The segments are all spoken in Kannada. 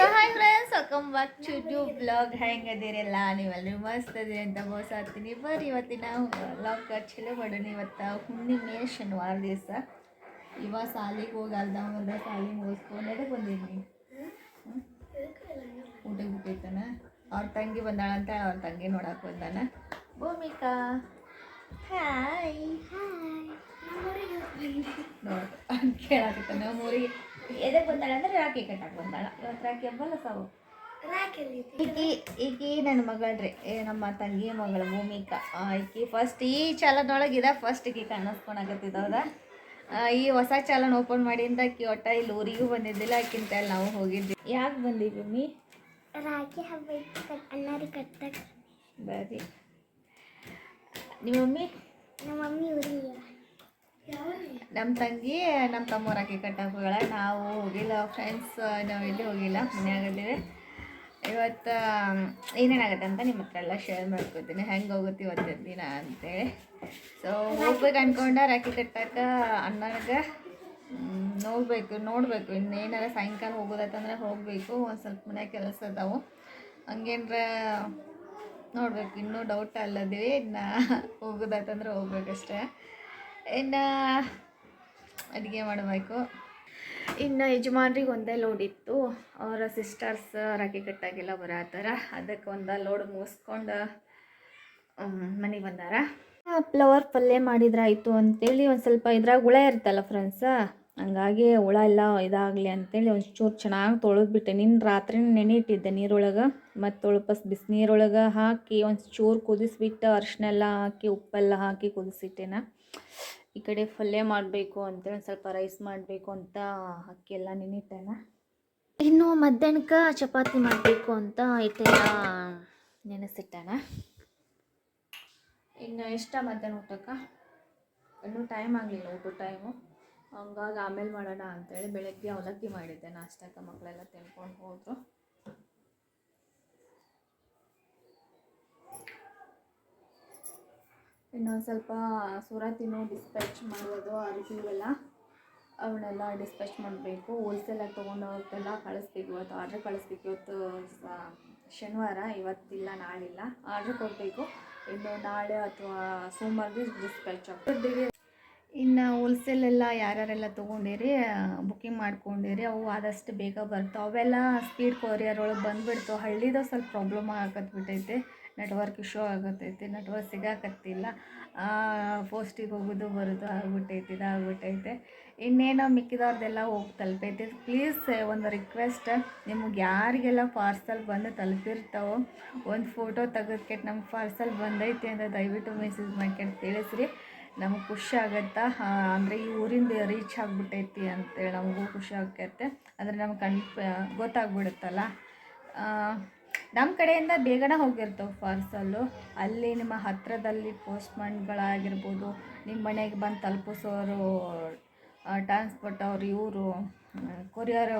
So hi friends welcome back to the blog ಹೆಂಗದಿರಲ್ಲ ನೀವೆಲ್ಲರೂ ಮಸ್ತ್ ಅದಿರಿ ಅಂತ ಬೋಸಾಡ್ತೀನಿ ಬರ್ರಿ ಇವತ್ತಿನ ಬ್ಲಾಗ್ ಚಲೋ ಮಾಡೋಣ. ಇವತ್ತು ಹುಣ್ಣಿಮೆ ಶನಿವಾರ ದಿವಸ. ಇವಾಗ ಸಾಲಿಗೆ ಹೋಗಲ್ದ ಅಲ್ದ ಸಾಲಿಗೆ ಮುಗಿಸ್ಕೊಂಡು ಬಂದಿದ್ದೀನಿ ಬಂದಿದ್ನಿ? ಊಟಕ್ಕೆ ಬಿಟ್ಟಿತ್ತಾನ ಅವ್ರ ತಂಗಿ ಬಂದಾಳಂತ ಅವ್ರ ತಂಗಿ ನೋಡಕ್ಕೆ ಬಂದಾನ. ಭೂಮಿಕಾ. ಹಾಯ್ ನೋಡಿ ಕೇಳಾಕತ್ತ ನಮ್ಮ ಊರಿಗೆ ಎದಕ್ಕೆ ಬಂದಾಳ ಅಂದ್ರೆ ರಾಖಿ ಕಟ್ಟಕ್ಕೆ ಬಂದಾಳ. ಇವತ್ತು ರಾಖಿ ಹಬ್ಬಲ್ಲ ಸಾವು? ಈಕಿ ಈಕಿ ನನ್ನ ಮಗಳ್ರಿ. ಏ ನಮ್ಮ ತಂಗಿ ಮಗಳು ಭೂಮಿಕಾ. ಈಕಿ ಫಸ್ಟ್ ಈ ಚಾಲನೊಳಗೆ ಇದ ಫಸ್ಟ್ ಈಕಿ ಕಾಣಿಸ್ಕೊಳಕತ್ತಿದ್ದವ್ದ ಈ ಹೊಸ ಚಾಲನ್ ಓಪನ್ ಮಾಡಿಂದ ಆಕಿ ಒಟ್ಟ ಇಲ್ಲಿ ಊರಿಗೂ ಬಂದಿದ್ದಿಲ್ಲ ಆಕಿಂತ ಅಲ್ಲಿ ನಾವು ಹೋಗಿದ್ವಿ. ಯಾಕೆ ಬಂದಿ ಭೂಮಿ ರಾಖಿ ಹಬ್ಬ ಇತ್ತು ಕಟ್ಟಕ್ಕೆ ಬರ್ರಿ. ನಿಮ್ಮ ಮಮ್ಮಿ? ನಮ್ಮ ಮಮ್ಮಿ ಊರಿಗೆ ನಮ್ಮ ತಂಗಿ ನಮ್ಮ ಕಟ್ಟಕ್ಕೆ ಹೋಗಳ ನಾವು ಹೋಗಿಲ್ಲ ಫ್ರೆಂಡ್ಸ್ ನಾವು ಎಲ್ಲಿ ಹೋಗಿಲ್ಲ, ಮನ್ಯಾಗದ್ದೀವಿ. ಇವತ್ತು ಏನೇನಾಗುತ್ತೆ ಅಂತ ನಿಮ್ಮ ಹತ್ರ ಎಲ್ಲ ಶೇರ್ ಮಾಡ್ಕೊತೀನಿ ಹೆಂಗೆ ಹೋಗುತ್ತೆ ಇವತ್ತಿನ ದಿನ ಅಂತೇಳಿ. ಸೊ ಹೋಗ್ಬೇಕು ಅಂದ್ಕೊಂಡ ರಾಖಿ ಕಟ್ಟಾಕ ಅಣ್ಣನಿಗೆ ನೋಡಬೇಕು ನೋಡಬೇಕು. ಇನ್ನೇನಾರ ಸಾಯಂಕಾಲ ಹೋಗೋದತ್ತಂದ್ರೆ ಹೋಗಬೇಕು. ಒಂದು ಸ್ವಲ್ಪ ಮನೆ ಕೆಲಸ ಅದಾವು. ಹಂಗೇನ್ರ ನೋಡ್ಬೇಕು. ಇನ್ನೂ ಡೌಟ್ ಅಲ್ಲದಿವಿ. ಇನ್ನು ಹೋಗೋದಾತಂದ್ರೆ ಹೋಗ್ಬೇಕಷ್ಟೇ. ಇನ್ನು ಅಡುಗೆ ಮಾಡಬೇಕು. ಇನ್ನು ಯಜಮಾನ್ರಿಗೆ ಒಂದೇ ಲೋಡ್ ಇತ್ತು. ಅವರ ಸಿಸ್ಟರ್ಸ್ ರಾಕಿ ಕಟ್ಟಾಗೆಲ್ಲ ಥರ. ಅದಕ್ಕೆ ಒಂದು ಲೋಡ್ ಮುಗಿಸ್ಕೊಂಡು ಮನೆಗೆ ಬಂದಾರ. ಫ್ಲವರ್ ಪಲ್ಯ ಮಾಡಿದ್ರಾಯಿತು ಅಂತೇಳಿ ಒಂದು ಸ್ವಲ್ಪ ಇದ್ರಾಗ ಹುಳ ಇರ್ತಲ್ಲ ಫ್ರೆಂಡ್ಸ ಹಂಗಾಗಿ ಹುಳ ಎಲ್ಲ ಇದಾಗಲಿ ಅಂತೇಳಿ ಒಂಚೂರು ಚೂರು ಚೆನ್ನಾಗಿ ತೊಳೆದ್ಬಿಟ್ಟೆ. ನಿನ್ನ ರಾತ್ರಿ ನೆನೆ ಇಟ್ಟಿದ್ದೆ ನೀರೊಳಗೆ. ಮತ್ತು ತೊಳಪಸ್ ಬಿಸಿನೀರೊಳಗೆ ಹಾಕಿ ಒಂದು ಚೂರು ಕುದಿಸ್ಬಿಟ್ಟು ಅರಿಶಿನ ಎಲ್ಲ ಹಾಕಿ ಉಪ್ಪೆಲ್ಲ ಹಾಕಿ ಕುದಿಸಿಟ್ಟೆನ. ಈ ಕಡೆ ಪಲ್ಯ ಮಾಡಬೇಕು ಅಂತೇಳಿ ಸ್ವಲ್ಪ ರೈಸ್ ಮಾಡಬೇಕು ಅಂತ ಅಕ್ಕಿ ಎಲ್ಲ ನೆನಿಟ್ಟೆನ ಇನ್ನು ಮಧ್ಯಾಹ್ನಕ್ಕೆ ಚಪಾತಿ ಮಾಡಬೇಕು ಅಂತ ಹಿಟ್ಟೆಲ್ಲ ನೆನೆಸಿಟ್ಟಣ ಇನ್ನು ಇಷ್ಟ ಮಧ್ಯಾಹ್ನ ಊಟಕ್ಕೆ? ಇನ್ನೂ ಟೈಮ್ ಆಗಲಿಲ್ಲ ಊಟ ಟೈಮು ಹಂಗಾಗಿ ಆಮೇಲೆ ಮಾಡೋಣ ಅಂತೇಳಿ ಬೆಳಗ್ಗೆ ಅವಲಕ್ಕಿ ಮಾಡಿದ್ದೆ. ನಾಷ್ಟಕ್ಕೆ ಮಕ್ಕಳೆಲ್ಲ ತಿನ್ಕೊಂಡು ಹೋದರು. ಇನ್ನೊಂದು ಸ್ವಲ್ಪ ಸೂರತಿನೂ ಡಿಸ್ಪ್ಯಾಚ್ ಮಾಡೋದು ಆ ರೀತಿ ಅವನ್ನೆಲ್ಲ ಡಿಸ್ಪ್ಯಾಚ್ ಮಾಡಬೇಕು. ಹೋಲ್ಸೇಲಾಗಿ ತೊಗೊಂಡೋಗ್ತೆಲ್ಲ ಕಳಿಸ್ಬೇಕು ಇವತ್ತು. ಆರ್ಡ್ರ್ ಕಳಿಸ್ಬೇಕು ಇವತ್ತು ಶನಿವಾರ. ಇವತ್ತಿಲ್ಲ, ನಾಳಿಲ್ಲ. ಆರ್ಡ್ರ್ ಕೊಡಬೇಕು. ಇನ್ನು ನಾಳೆ ಅಥವಾ ಸೋಮವಾರ ಡಿಸ್ಪ್ಯಾಚ್ ಆಗ್ತದೆ. ಇನ್ನು ಹೋಲ್ಸೇಲೆಲ್ಲ ಯಾರ್ಯಾರೆಲ್ಲ ತೊಗೊಂಡಿರಿ ಬುಕ್ಕಿಂಗ್ ಮಾಡ್ಕೊಂಡಿರಿ, ಅವು ಆದಷ್ಟು ಬೇಗ ಬರ್ತಾವೆ. ಅವೆಲ್ಲ ಸ್ಪೀಡ್ ಕೊರಿಯರ್ ಒಳಗೆ ಬಂದುಬಿಡ್ತು. ಹಳ್ಳಿದು ಸ್ವಲ್ಪ ಪ್ರಾಬ್ಲಮ್ ಆಗತ್ಬಿಟ್ಟೈತೆ ನೆಟ್ವರ್ಕ್ ಇಶ್ಯೂ ಆಗತೈತಿ ನೆಟ್ವರ್ಕ್ ಸಿಗಾಕತ್ತಿಲ್ಲ. ಪೋಸ್ಟಿಗೆ ಹೋಗೋದು, ಬರೋದು ಆಗ್ಬಿಟ್ಟೈತಿ, ಇದಾಗ್ಬಿಟ್ಟೈತೆ. ಇನ್ನೇನೋ ಮಿಕ್ಕಿದವ್ರದ್ದೆಲ್ಲ ಹೋಗಿ ತಲುಪೈತಿ. ಪ್ಲೀಸ್ ಒಂದು ರಿಕ್ವೆಸ್ಟ್ ನಿಮಗೆ ಯಾರಿಗೆಲ್ಲ ಪಾರ್ಸಲ್ ಬಂದು ತಲುಪಿರ್ತಾವೋ, ಒಂದು ಫೋಟೋ ತೆಗೆದ್ಕೆಟ್ಟು ನಮ್ಗೆ ಪಾರ್ಸಲ್ ಬಂದೈತಿ ಅಂತ ದಯವಿಟ್ಟು ಮೆಸೇಜ್ ಮಾಡ್ಕೊಂಡು ತಿಳಿಸ್ರಿ. ನಮಗೆ ಖುಷಿ ಆಗತ್ತಾ? ಅಂದರೆ ಈ ಊರಿಂದ ರೀಚ್ ಆಗಿಬಿಟ್ಟೈತಿ ಅಂತೇಳಿ ನಮಗೂ ಖುಷಿ ಆಗತ್ತೆ ಅಂದರೆ ನಮ್ಗೆ ಕಣ್ ಗೊತ್ತಾಗ್ಬಿಡುತ್ತಲ್ಲ? ನಮ್ಮ ಕಡೆಯಿಂದ ಬೇಗನೆ ಹೋಗಿರ್ತವೆ ಪಾರ್ಸಲ್ಲು ಅಲ್ಲಿ ನಿಮ್ಮ ಹತ್ತಿರದಲ್ಲಿ ಪೋಸ್ಟ್ಮನ್ಗಳಾಗಿರ್ಬೋದು ನಿಮ್ಮ ಮನೆಗೆ ಬಂದು ತಲುಪಿಸೋರು ಟ್ರಾನ್ಸ್ಪೋರ್ಟ್ ಅವ್ರು, ಇವರು ಕೊರಿಯರ್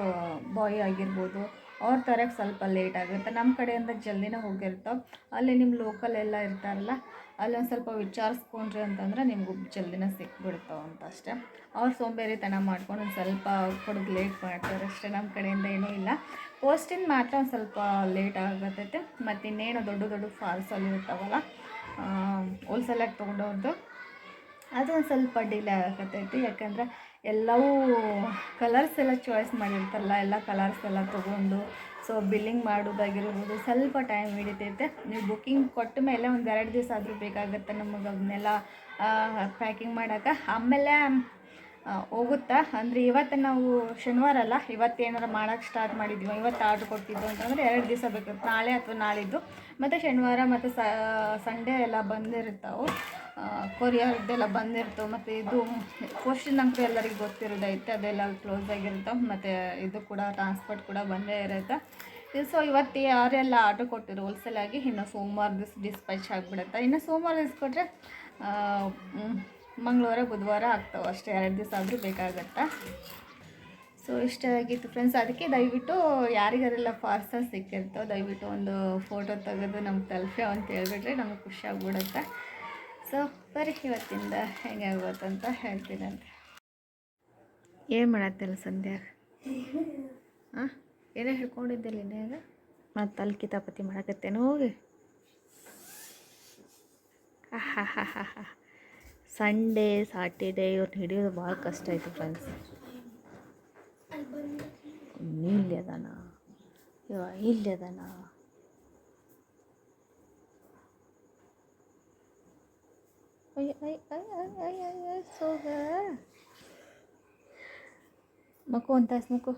ಬಾಯ್ ಆಗಿರ್ಬೋದು, ಅವ್ರ ತರಕ್ಕೆ ಸ್ವಲ್ಪ ಲೇಟ್ ಆಗುತ್ತೆ. ನಮ್ಮ ಕಡೆಯಿಂದ ಜಲ್ದಿನೇ ಹೋಗಿರ್ತಾವೆ. ಅಲ್ಲಿ ನಿಮ್ಮ ಲೋಕಲ್ ಎಲ್ಲ ಇರ್ತಾರಲ್ಲ, ಅಲ್ಲೊಂದು ಸ್ವಲ್ಪ ವಿಚಾರಿಸ್ಕೊಂಡ್ರಿ ಅಂತಂದ್ರೆ ನಿಮ್ಗೆ ಜಲ್ದಿನ ಸಿಕ್ಬಿಡ್ತಾವೆ ಅಂತ ಅಷ್ಟೇ. ಅವ್ರು ಸೋಂಬೇರಿತನ ಮಾಡ್ಕೊಂಡು ಒಂದು ಸ್ವಲ್ಪ ಕೊಡೋದು ಲೇಟ್ ಮಾಡ್ತಾರೆ ಅಷ್ಟೇ. ನಮ್ಮ ಕಡೆಯಿಂದ ಏನೂ ಇಲ್ಲ. ಪೋಸ್ಟಿಂದ ಮಾತ್ರ ಒಂದು ಸ್ವಲ್ಪ ಲೇಟ್ ಆಗತ್ತೈತೆ. ಮತ್ತು ಇನ್ನೇನು ದೊಡ್ಡ ದೊಡ್ಡ ಫಾಲ್ಸಲ್ಲಿ ಇರ್ತಾವಲ್ಲ ಹೋಲ್ಸೇಲಾಗಿ ತೊಗೊಂಡವ್ರದ್ದು ಅದು ಒಂದು ಸ್ವಲ್ಪ ಡಿಲೇ ಆಗತ್ತೈತಿ. ಯಾಕಂದರೆ ಎಲ್ಲವೂ ಕಲರ್ಸ್ ಎಲ್ಲ ಚಾಯ್ಸ್ ಮಾಡಿರ್ತಾರಲ್ಲ, ಎಲ್ಲ ಕಲರ್ಸ್ ಎಲ್ಲ ತೊಗೊಂಡು. ಸೊ ಬಿಲ್ಲಿಂಗ್ ಮಾಡೋದಾಗಿರ್ಬೋದು, ಸ್ವಲ್ಪ ಟೈಮ್ ಹಿಡಿತೈತೆ. ನೀವು ಬುಕ್ಕಿಂಗ್ ಕೊಟ್ಟ ಮೇಲೆ ಒಂದು ಎರಡು ದಿವಸ ಆದರೂ ಬೇಕಾಗುತ್ತೆ ನಮಗೆ ಅದನ್ನೆಲ್ಲ ಪ್ಯಾಕಿಂಗ್ ಮಾಡೋಕೆ ಆಮೇಲೆ ಹೋಗುತ್ತಾ? ಅಂದರೆ ಇವತ್ತು ನಾವು ಶನಿವಾರ ಅಲ್ಲ, ಇವತ್ತು ಏನಾರು ಮಾಡೋಕ್ಕೆ ಸ್ಟಾರ್ಟ್ ಮಾಡಿದ್ವಿ. ಇವತ್ತು ಆರ್ಡ್ರ್ ಕೊಟ್ಟಿದ್ದು ಅಂತಂದರೆ ಎರಡು ದಿವಸ ಬೇಕು. ನಾಳೆ ಅಥವಾ ನಾಳಿದ್ದು. ಮತ್ತು ಶನಿವಾರ ಮತ್ತು ಸಂಡೇ ಎಲ್ಲ ಬಂದಿರ್ತಾವೆ. ಕೊರಿಯರ್ದೆಲ್ಲ ಬಂದಿರ್ತವೆ. ಮತ್ತು ಇದು ಪೋಸ್ಟಿನ ನಂಗೆ ಎಲ್ಲರಿಗೂ ಗೊತ್ತಿರೋದೈತೆ. ಅದೆಲ್ಲ ಕ್ಲೋಸ್ ಆಗಿರ್ತಾವೆ ಮತ್ತು ಇದು ಕೂಡ ಟ್ರಾನ್ಸ್ಪೋರ್ಟ್ ಕೂಡ ಬಂದೇ ಇರುತ್ತೆ. ಸೊ ಇವತ್ತು ಯಾರೆಲ್ಲ ಆರ್ಡ್ರ್ ಕೊಟ್ಟಿರೋ ಹೋಲ್ಸೇಲಾಗಿ ಇನ್ನು ಸೋಮವಾರ ದಿವಸ ಡಿಸ್ಪ್ಯಾಚ್ ಆಗಿಬಿಡುತ್ತೆ. ಇನ್ನು ಸೋಮವಾರ ದಿವಸ ಕೊಟ್ಟರೆ ಮಂಗಳವಾರ, ಬುಧವಾರ ಆಗ್ತಾವೆ ಅಷ್ಟೇ. ಎರಡು ದಿವಸ ಆದರೂ ಬೇಕಾಗತ್ತಾ? ಸೊ ಇಷ್ಟ ಆಗಿತ್ತು ಫ್ರೆಂಡ್ಸ್ ಅದಕ್ಕೆ ದಯವಿಟ್ಟು ಯಾರಿಗಾರೆಲ್ಲ ಪಾರ್ಸಲ್ ಸಿಕ್ಕಿರ್ತೋ, ದಯವಿಟ್ಟು ಒಂದು ಫೋಟೋ ತೆಗೆದು ನಮ್ಗೆ ತಲುಪೆ ಅಂತ ಹೇಳಿಬಿಟ್ರೆ ನಮಗೆ ಖುಷಿ ಸೊ ಬರೀ ಇವತ್ತಿಂದ ಹೆಂಗೆ ಆಗ್ಬೋದಂತ ಹೇಳ್ತೀನಂತೆ ಏನು ಮಾಡತ್ತಿಲ್ಲ ಸಂಧ್ಯಾ? ಹಾಂ ಏನೇ ಹೇಳ್ಕೊಂಡಿದ್ದಿಲ್ಲ ಇನ್ನೇಗ ಮತ್ತೆ ಅಲ್ಲಿ ಕಿತಾಪತಿ ಮಾಡಕತ್ತೇನು ಹೋಗಿ? ಸಂಡೇ ಸಾಟರ್ಡೇ ಇವ್ರನ್ನ ಹಿಡಿಯೋದು ಭಾಳ ಕಷ್ಟ ಆಯಿತು ಫ್ರೆಂಡ್ಸ್ ಇಲ್ಲಿ ಅದಾನ? ಇವ ಇಲ್ಲಿ ಅದಾನ? ಸೋಗ ಮಕ್ಕು, ಒಂದು ತಾಸು ಮಕ್ಕು.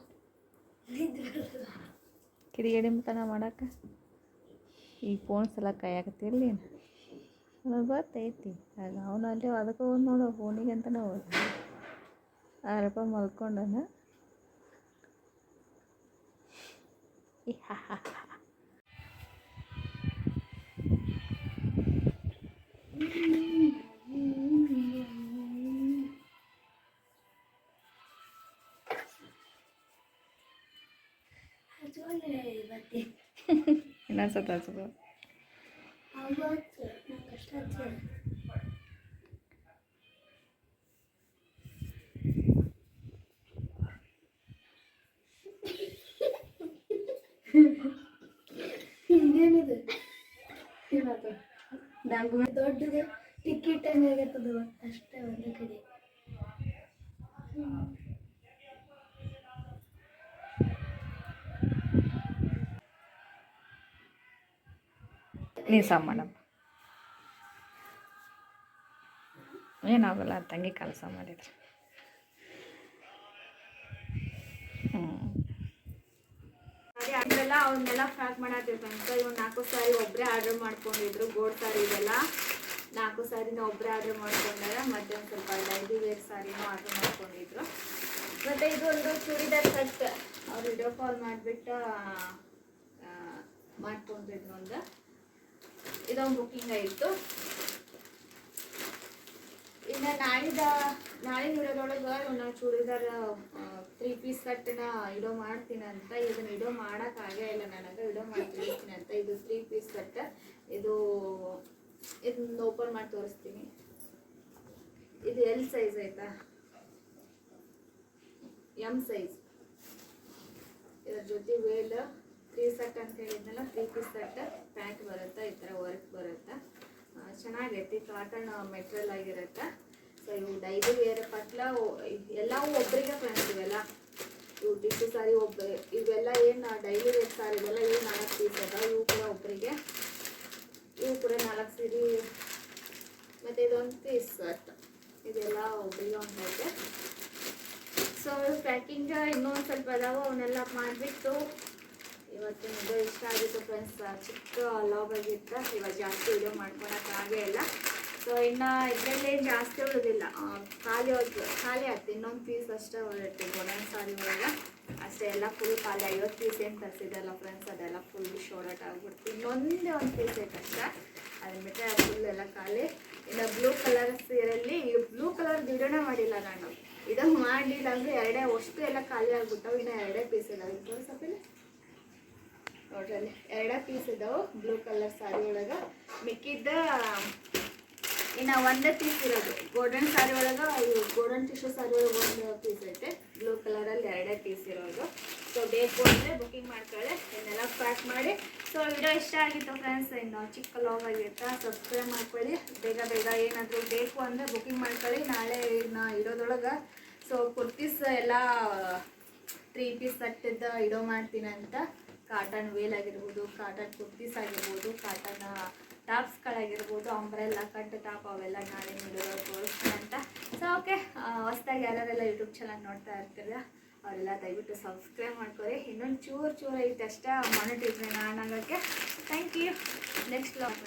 ಕಿರಿಗೇಡಿ ಮತನ ಮಾಡಕ್ಕೆ? ಈ ಫೋನ್ ಸಲ ಕಾಯಕತ್ತಿಲ್ಲ ನೀನು ನನಗೆ ಗೊತ್ತೈತಿ ಆಗ ಅವನು ಅಲ್ಲಿ ಅದಕ್ಕೆ ಹೋದ್ ನೋಡು ಫೋನಿಗೆ ಅಂತಲೇ ಹೋದ ಆರಪ್ಪ ಮಲ್ಕೊಂಡನ ಹಚ್ಕೊಂಡೆ ಇವತ್ತೆ ಇನ್ನೊಂದು ಸತ ಹಚ್ಕೊ ಅವತ್ತು ನಂಗೆ ಕಷ್ಟ ಹಚ್ಚಿಲ್ಲ ಇನ್ನೇನಿದೆ ನಂಗೆ ದೊಡ್ಡದು ಟಿಕೆಟ್ ಹಂಗಾಗತ್ತದ ಅಷ್ಟೇ ಒಂದು ಕಡೆ ನೀನು ಸಾವು ಏನಾಗಲ್ಲ ತಂಗಿ ಕೆಲಸ ಮಾಡಿದ್ರು. ಹ್ಞೂ ಅದೆಲ್ಲ ಅವನ್ನೆಲ್ಲ ಪ್ಯಾಕ್ ಮಾಡತ್ತೀವಿ ಫ್ರೆಂಡ್ಸ್ ಇವ್ ನಾಲ್ಕು ಸಾರಿ ಒಬ್ಬರೇ ಆರ್ಡರ್ ಮಾಡ್ಕೊಂಡಿದ್ರು, ಗೋಡ್ ಸಾರಿ ಇದೆಲ್ಲ. ನಾಲ್ಕು ಸಾರಿನ ಒಬ್ಬರೇ ಆರ್ಡರ್ ಮಾಡ್ಕೊಂಡಾರ ಮತ್ತೆ ಒಂದು ಸ್ವಲ್ಪ ಡೈಲಿ ವೇರ್ ಸಾರಿನೂ ಆರ್ಡರ್ ಮಾಡ್ಕೊಂಡಿದ್ರು. ಮತ್ತೆ ಇದು ಒಂದು ಚೂಡಿದಾರ್ ಸೆಟ್ ಅವ್ರು ವಿಡಿಯೋ ಕಾಲ್ ಮಾಡಿಬಿಟ್ಟು ಮಾಡ್ಕೊಂಡಿದ್ರು ಒಂದು ಇದೊಂದು ಬುಕ್ಕಿಂಗ್ ಆಯಿತು ಇನ್ನು ನಾಳಿದ ನಾಳಿನ ವಿಡಿಯೋದೊಳಗೆ ನಾವು ಚೂಡಿದಾರ ತ್ರೀ ಪೀಸ್ ಸೆಟ್ನ ಇಡೋ ಮಾಡ್ತೀನಿ ಅಂತ, ಇದನ್ನ ಇಡೋ ಮಾಡೋಕ್ಕಾಗೇ ಇಲ್ಲ ನನಗೆ, ಇಡೋ ಮಾಡ್ತೀನಿ ಅಂತ. ಇದು ತ್ರೀ ಪೀಸ್ ಸೆಟ್ ಇದು, ಇದನ್ನ ಓಪನ್ ಮಾಡಿ ತೋರಿಸ್ತೀನಿ. ಇದು ಎಲ್ ಸೈಜ್ ಆಯ್ತಾ? ಎಂ ಸೈಜ್ ಇದ್ರ ಜೊತೆ ವೇಲ್ ತ್ರೀ ಸೆಟ್ ಅಂತ ಹೇಳಿದ್ನಲ್ಲ ತ್ರೀ ಪೀಸ್ ಸೆಟ್ ಪ್ಯಾಂಟ್ ಬರುತ್ತಾ, ಈ ಥರ ವರ್ಕ್ ಬರುತ್ತೆ? ಚೆನ್ನಾಗೈತಿ ಕಾಟನ್ ಮೆಟೀರಿಯಲ್ ಆಗಿರುತ್ತೆ. ಸೊ ಇವು ಡೈಲಿ ವೇರ್ ಪಟ್ಲ ಎಲ್ಲವೂ ಒಬ್ಬರಿಗೆ ಫ್ರೆಂಡ್ಸ್ ಇವೆಲ್ಲ. ಇವು ಟಿಶ್ಯೂ ಸಾರಿ ಒಬ್ಬ ಇವೆಲ್ಲ ಏನು ಡೈಲಿ ವೇರ್ ಸಾರಿ ಇವೆಲ್ಲ ಇವು ನಾಲ್ಕು ಪೀಸ್ ಅದ ಇವು ಕೂಡ ಒಬ್ಬರಿಗೆ ಇವು ಕೂಡ ನಾಲ್ಕು ಸೀರೆ. ಮತ್ತು ಇದೊಂದು ಪೀಸ್ ಸೆಟ್ ಇದೆಲ್ಲ ಒಬ್ಬರಿಗೆ ಒಂದೈತೆ ಸೊ ಪ್ಯಾಕಿಂಗ್ ಇನ್ನೊಂದು ಸ್ವಲ್ಪ ಅದಾವ, ಅವನ್ನೆಲ್ಲ ಮಾಡಿಬಿಟ್ಟು ಇವತ್ತಿನ ಇದು ಇಷ್ಟ ಆಗಿತ್ತು ಫ್ರೆಂಡ್ಸ್ ಚಿಕ್ಕ ಲಾಗ್ ಇವಾಗ ಜಾಸ್ತಿ ವಿಡಿಯೋ ಮಾಡ್ಕೊಳಕ್ಕಾಗೇ ಇಲ್ಲ. ಸೊ ಇನ್ನು ಇದರಲ್ಲಿ ಜಾಸ್ತಿ ಉಳಿದಿಲ್ಲ. ಖಾಲಿ ಹೋಯ್ತು ಖಾಲಿ ಆಯ್ತು. ಇನ್ನೊಂದು ಪೀಸ್ ಅಷ್ಟೇ ಹೊರಟು ಒಂದೊಂದು ಸಾರಿ ಒಳಗೆ. ಅಷ್ಟೇ ಎಲ್ಲ ಫುಲ್ ಖಾಲಿ. ಐವತ್ತು ಪೀಸ್ ಏನು ತರಿಸಿದಲ್ಲ ಫ್ರೆಂಡ್ಸ್ ಅದೆಲ್ಲ ಫುಲ್ ಶೋರ್ಟ್ ಆಗ್ಬಿಡ್ತು. ಇನ್ನೊಂದೇ ಒಂದು ಪೀಸ್ ಐತೆ ಅಷ್ಟೇ. ಅದನ್ನ ಬಿಟ್ಟರೆ ಫುಲ್ ಎಲ್ಲ ಖಾಲಿ. ಇನ್ನು ಬ್ಲೂ ಕಲರ್ ಸೀರೆಯಲ್ಲಿ ಬ್ಲೂ ಕಲರ್ ವಿಡಿಯೋನೇ ಮಾಡಿಲ್ಲ ನಾನು. ಇದು ಮಾಡಲಿಲ್ಲ ಅಂದರೆ ಎರಡೇ, ಅಷ್ಟು ಎಲ್ಲ ಖಾಲಿ ಆಗ್ಬಿಟ್ಟವು. ಇನ್ನು ಎರಡೇ ಪೀಸ್ ಇದಾವೆ ತೋರಿಸಪ್ಪಿಲ್ಲ ನೋಡ್ರಿ, ಅಲ್ಲಿ ಎರಡೇ ಪೀಸ್ ಇದಾವೆ ಬ್ಲೂ ಕಲರ್ ಸಾರಿ ಒಳಗೆ. ಮಿಕ್ಕಿದ್ದ, ಇನ್ನು ಒಂದೇ ಪೀಸ್ ಇರೋದು. ಗೋಲ್ಡನ್ ಸಾರಿ ಒಳಗೆ ಗೋಲ್ಡನ್ ಟಿಶ್ಯೂ ಸಾರಿ ಒಳಗೆ ಒಂದು ಪೀಸ್ ಐತೆ. ಬ್ಲೂ ಕಲರಲ್ಲಿ ಎರಡೇ ಪೀಸ್ ಇರೋದು. ಸೊ ಬೇಕು ಅಂದರೆ ಬುಕಿಂಗ್ ಮಾಡ್ಕೊಳ್ಳಿ. ಇನ್ನೆಲ್ಲ ಪ್ಯಾಕ್ ಮಾಡಿ. ಸೊ ವಿಡಿಯೋ ಇಷ್ಟ ಆಗಿತ್ತು ಫ್ರೆಂಡ್ಸ್ ಇನ್ನು ಚಿಕ್ಕ ಲಾಗ್ ಆಗಿರ್ತಾ ಸಬ್ಸ್ಕ್ರೈಬ್ ಮಾಡ್ಕೊಳ್ಳಿ. ಬೇಗ ಬೇಗ ಏನಾದರೂ ಬೇಕು ಅಂದರೆ ಬುಕಿಂಗ್ ಮಾಡ್ಕೊಳ್ಳಿ. ನಾಳೆ ನಾ ಇಡೋದೊಳಗೆ ಸೊ ಕುರ್ತೀಸ್ ಎಲ್ಲ ತ್ರೀ ಪೀಸ್ ಸಟ್ಟಿದ್ದ ಇಡೋ ಮಾಡ್ತೀನಿ ಅಂತ. ಕಾಟನ್ ವೇಲ್ ಆಗಿರ್ಬೋದು, ಕಾಟನ್ ಕುರ್ತೀಸ್ ಆಗಿರ್ಬೋದು ಕಾಟನ್ ಟಾಪ್ಸ್ಗಳಾಗಿರ್ಬೋದು ಅಂಬ್ರೆಲ್ಲ ಕಟ್ ಟಾಪ್ ಅವೆಲ್ಲ ನಾಳೆ ನೋಡಿರೋ ತೋರಿಸ್ತೀನಿ ಅಂತ. ಸೊ ಓಕೆ ಹೊಸ್ದಾಗಿ ಯಾರ್ಯಾರೆಲ್ಲ ಯೂಟ್ಯೂಬ್ ಚಾನಲ್ ನೋಡ್ತಾ ಇರ್ತೀರ, ಅವರೆಲ್ಲ ದಯವಿಟ್ಟು ಸಬ್ಸ್ಕ್ರೈಬ್ ಮಾಡ್ಕೊರಿ. ಇನ್ನೊಂದು ಚೂರು ಚೂರು ಐತೆ ಅಷ್ಟೇ ಮಾನಿಟೈಸೇಷನ್ ಆನ್ ಆಗೋಕ್ಕೆ ಥ್ಯಾಂಕ್ ಯು ನೆಕ್ಸ್ಟ್ ಲಾಗ್